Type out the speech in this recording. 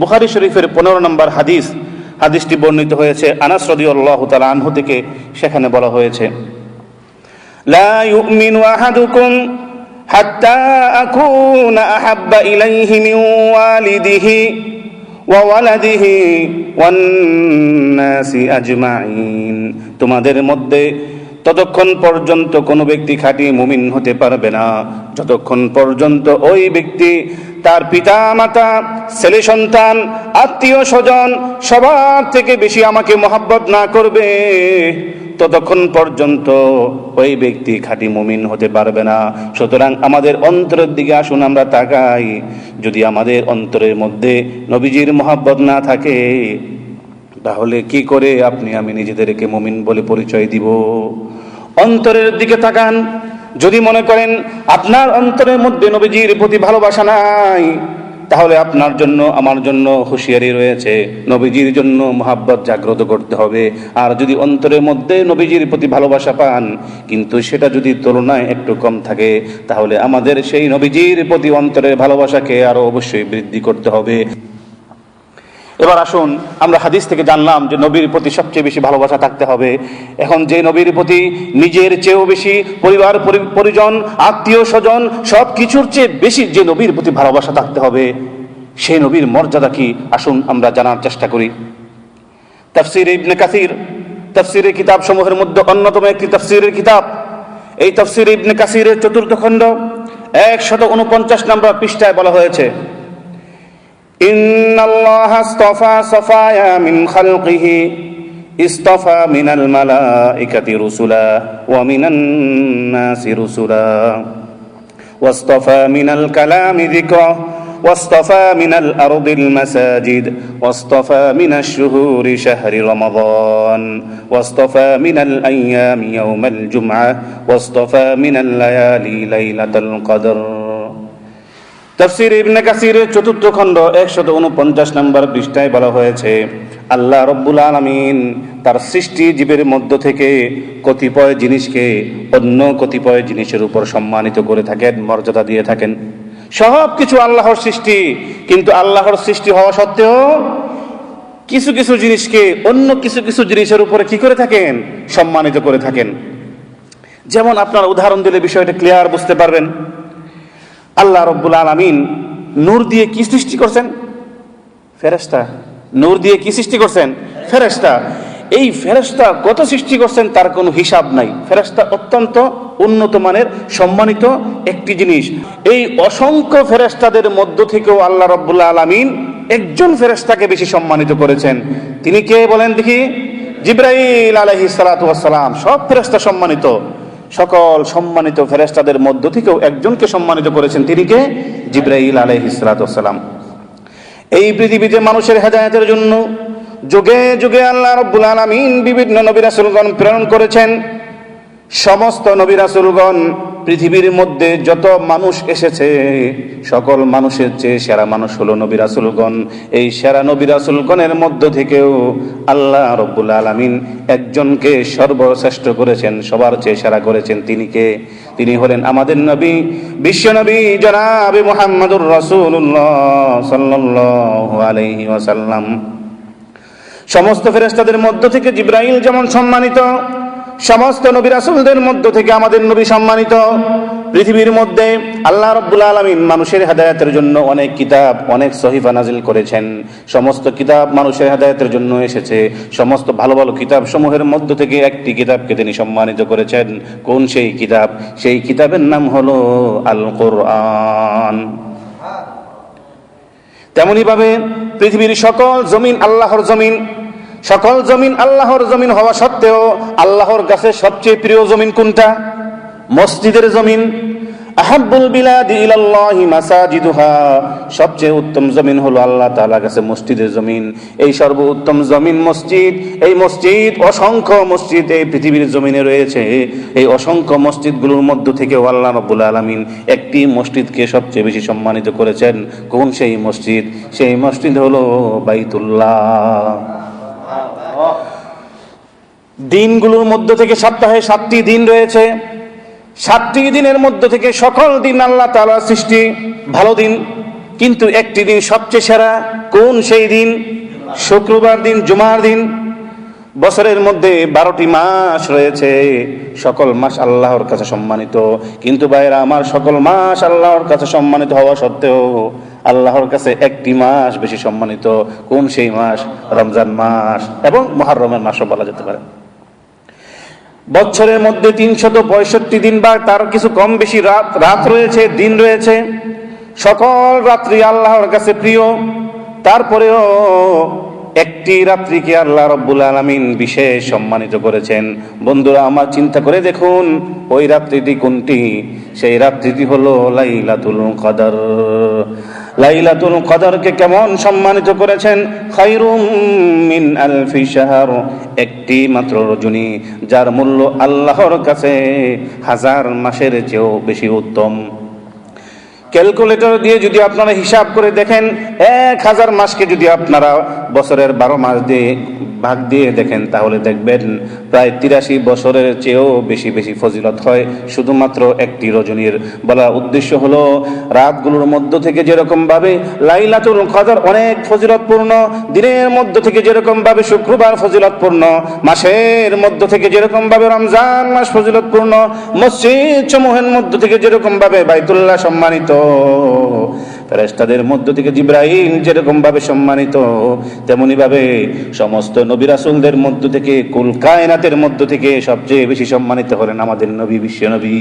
বুখারি শরীফের পনেরো নম্বর হাদিস, হাদিসটি বর্ণিত হয়েছে, আনাস রদিউল্লাহ তালা আনহু থেকে সেখানে বলা হয়েছে। ওয়ালাদিহি আজমাইন। তোমাদের মধ্যে ততক্ষণ পর্যন্ত কোনো ব্যক্তি খাঁটি মুমিন হতে পারবে না। যতক্ষণ পর্যন্ত ওই ব্যক্তি তার পিতা মাতা ছেলে সন্তান, আত্মীয় স্বজন, সবার থেকে বেশি আমাকে মহাব্বত না করবে। ততক্ষণ পর্যন্ত ওই ব্যক্তি খাঁটি মুমিন হতে পারবে না। সুতরাং আমাদের অন্তরের দিকে আসুন, আমরা তাকাই। যদি আমাদের অন্তরের মধ্যে নবীজির মহাব্বত না থাকে, তাহলে কি করে আপনি আমি নিজেদেরকে মুমিন বলে পরিচয় দিব? অন্তরের দিকে তাকান যদি মনে করেন আপনার অন্তরের মধ্যে নবীজির প্রতি ভালোবাসা নাই, তাহলে আপনার জন্য, আমার জন্য হুঁশিয়ারি রয়েছে। নবীজির জন্য মহাব্বত জাগ্রত করতে হবে। আর যদি অন্তরের মধ্যে নবীজির প্রতি ভালোবাসা পান, কিন্তু সেটা যদি তুলনায় একটু কম থাকে, তাহলে আমাদের সেই নবীজির প্রতি অন্তরের ভালোবাসাকে আরও অবশ্যই বৃদ্ধি করতে হবে। এবার আসুন, আমরা হাদিস থেকে জানলাম যে নবীর প্রতি সবচেয়ে বেশি ভালোবাসা থাকতে হবে। এখন যে নবীর প্রতি নিজের চেয়েও বেশি পরিবার, পরি- পরিজন, আত্মীয় স্বজন সব কিছুর চেয়ে বেশি যে নবীর প্রতি ভালোবাসা থাকতে হবে সেই নবীর মর্যাদা কি? আসুন আমরা জানার চেষ্টা করি। তাফসির ইবনে কাসির, তাফসিরের কিতাব সমূহের মধ্যে অন্যতম একটি তাফসিরের কিতাব। এই তাফসির ইবনে কাসিরের চতুর্থ খণ্ড, একশত উনপঞ্চাশ নম্বর পৃষ্ঠায় বলা হয়েছে إن الله اصطفى صفايا من خلقه اصطفى من الملائكة رسلا ومن الناس رسلا واصطفى من الكلام ذكرا واصطفى من الأرض المساجد واصطفى من الشهور شهر رمضان واصطفى من الأيام يوم الجمعة واصطفى من الليالي ليلة القدر. তফসির ইবনে কাসিরের চতুর্থ খণ্ড, একশত উনপঞ্চাশ নম্বর পৃষ্ঠায় বলা হয়েছে, আল্লাহ রব্বুল আলমিন তার সৃষ্টি জীবের মধ্য থেকে কতিপয় জিনিসকে অন্য কতিপয় জিনিসের উপর সম্মানিত করে থাকেন, মর্যাদা দিয়ে থাকেন। সব কিছু আল্লাহর সৃষ্টি, কিন্তু আল্লাহর সৃষ্টি হওয়া সত্ত্বেও কিছু কিছু জিনিসকে অন্য কিছু কিছু জিনিসের উপরে কি করে থাকেন? সম্মানিত করে থাকেন। যেমন আপনার উদাহরণ দিলে বিষয়টা ক্লিয়ার বুঝতে পারবেন। আল্লাহ রব্বুল আলমিন নূর দিয়ে কি সৃষ্টি করছেন? ফেরেস্তা নূর দিয়ে কি সৃষ্টি করছেন? ফেরেস্তা এই ফেরেস্তা কত সৃষ্টি করছেন, তার কোনো হিসাব নাই। ফেরেস্তা অত্যন্ত উন্নত মানের, সম্মানিত একটি জিনিস। এই অসংখ্য ফেরেস্তাদের মধ্য থেকেও আল্লাহ রব্বুল্লা আলমিন একজন ফেরেস্তাকে বেশি সম্মানিত করেছেন। তিনি কে বলেন দেখি? জিব্রাইল আলহি সালাতাম সব ফেরেস্তা সম্মানিত। সকল সম্মানিত ফেরেস্তাদের মধ্য থেকেও একজনকে সম্মানিত করেছেন তিনি কে? জিব্রাইল আলহ সালাতাম এই পৃথিবীতে মানুষের হেদায়তের জন্য যুগে যুগে আল্লাহ রব্বুল আলমিন বিভিন্ন নবী রাসুলগণ প্রেরণ করেছেন। সমস্ত নবী রাসুলগণ পৃথিবীর মধ্যে যত মানুষ এসেছে, সকল মানুষের চেয়ে সেরা মানুষ হলো নবী রাসুলগণ। এই সেরা নবী রাসুলগণের মধ্য থেকেও আল্লাহ রব্বুল আলমিন একজনকে সর্বশ্রেষ্ঠ করেছেন, সবার চেয়ে সেরা করেছেন তিনি কে? তিনি হলেন আমাদের নবী, বিশ্ব নবী জনাবে মোহাম্মদুর রসুল্লাহ সাল্লাহ আলহি ওয়াসাল্লাম। সমস্ত ফেরেস্তাদের মধ্য থেকে জিব্রাইল যেমন সম্মানিত সমস্ত নবী রাসুলদের মধ্য থেকে আমাদের নবী সম্মানিত। পৃথিবীর মধ্যে আল্লাহ রব্বুল আলমিন মানুষের হেদায়তের জন্য অনেক কিতাব, অনেক সহিফা নাজিল করেছেন। সমস্ত কিতাব মানুষের হেদায়তের জন্য এসেছে। সমস্ত ভালো ভালো কিতাব সমূহের মধ্য থেকে একটি কিতাবকে তিনি সম্মানিত করেছেন। কোন সেই কিতাব? সেই কিতাবের নাম হলো আল কোরআন তেমনিভাবে পৃথিবীর সকল জমিন আল্লাহর জমিন। সকল জমিন আল্লাহর জমিন হওয়া সত্ত্বেও আল্লাহর কাছে সবচেয়ে প্রিয় জমিন কোনটা? মসজিদের জমিন। আহাব্বুল বিলাদি ইলাল্লাহি মাসাজিদুহা। সবচেয়ে উত্তম জমিন হলো আল্লাহ তাআলার কাছে মসজিদের জমিন। এই সর্বোত্তম জমিন মসজিদ। এই মসজিদ অসংখ্য মসজিদ এই পৃথিবীর জমিনে রয়েছে। এই অসংখ্য মসজিদগুলোর মধ্য থেকে আল্লাহ রাব্বুল আলামিন একটি মসজিদকে সবচেয়ে বেশি সম্মানিত করেছেন। কোন সেই মসজিদ? সেই মসজিদ হলো বাইতুল্লাহ। দিনগুলোর মধ্যে থেকে সপ্তাহে সাতটি দিন রয়েছে। সাতটি দিনের মধ্যে থেকে সকল দিন আল্লাহ তাআলার সৃষ্টি ভালো দিন, কিন্তু একটি দিন সবচেয়ে সেরা কোন সেই দিন? শুক্রবার দিন, জুমার দিন। বছরের মধ্যে বারোটি মাস রয়েছে। সকল মাস আল্লাহর কাছে সম্মানিত। কিন্তু ভাইরা আমার সকল মাস আল্লাহর কাছে সম্মানিত হওয়া সত্ত্বেও আল্লাহর কাছে একটি মাস বেশি সম্মানিত। কোন সেই মাস? রমজান মাস এবং মহারমের মাসও বলা যেতে পারে। বছরের মধ্যে তিনশত পঁয়ষট্টি দিন বা তার কিছু কম বেশি রাত রাত রয়েছে, দিন রয়েছে। সকল রাত্রি আল্লাহর কাছে প্রিয়। তারপরেও একটি রাত্রিকে আল্লাহ রব্বুল আলমিন বিশেষ সম্মানিত করেছেন। বন্ধুরা, আমার চিন্তা করে দেখুন, ওই রাত্রিটি কোনটি? সেই রাত্রিটি হলো লাইলাতুল কদর। লাইলাতুল কদরকে কেমন সম্মানিত করেছেন? খাইরুম মিন আলফি শাহর। একটি মাত্র রজনী, যার মূল্য আল্লাহর কাছে হাজার মাসের চেয়েও বেশি উত্তম। ক্যালকুলেটর দিয়ে যদি আপনারা হিসাব করে দেখেন, এক হাজার মাসকে যদি আপনারা বছরের বারো মাস দিয়ে ভাগ দিয়ে দেখেন, তাহলে দেখবেন প্রায় তিরাশি বছরের চেয়েও বেশি বেশি ফজিলত হয়। শুধুমাত্র একটি রজনীর বলার উদ্দেশ্য হলো, রাতগুলোর মধ্য থেকে যেরকম ভাবে লাইলাতুল কদর অনেক ফজিলতপূর্ণ, দিনের মধ্য থেকে যেরকম ভাবে শুক্রবার ফজিলতপূর্ণ, মাসের মধ্য থেকে যেরকম ভাবে রমজান মাস ফজিলতপূর্ণ মসজিদ সমূহের মধ্য থেকে যেরকম ভাবে বাইতুল্লাহ সম্মানিত ফেরেস্তাদের মধ্য থেকে জিব্রাহিম যেরকম ভাবে সম্মানিত, তেমনি ভাবে সমস্ত নবী রাসুলদের মধ্য থেকে, কুল কায়নাতের মধ্য থেকে সবচেয়ে বেশি সম্মানিত হলেন আমাদের নবী বিশ্ব নবী।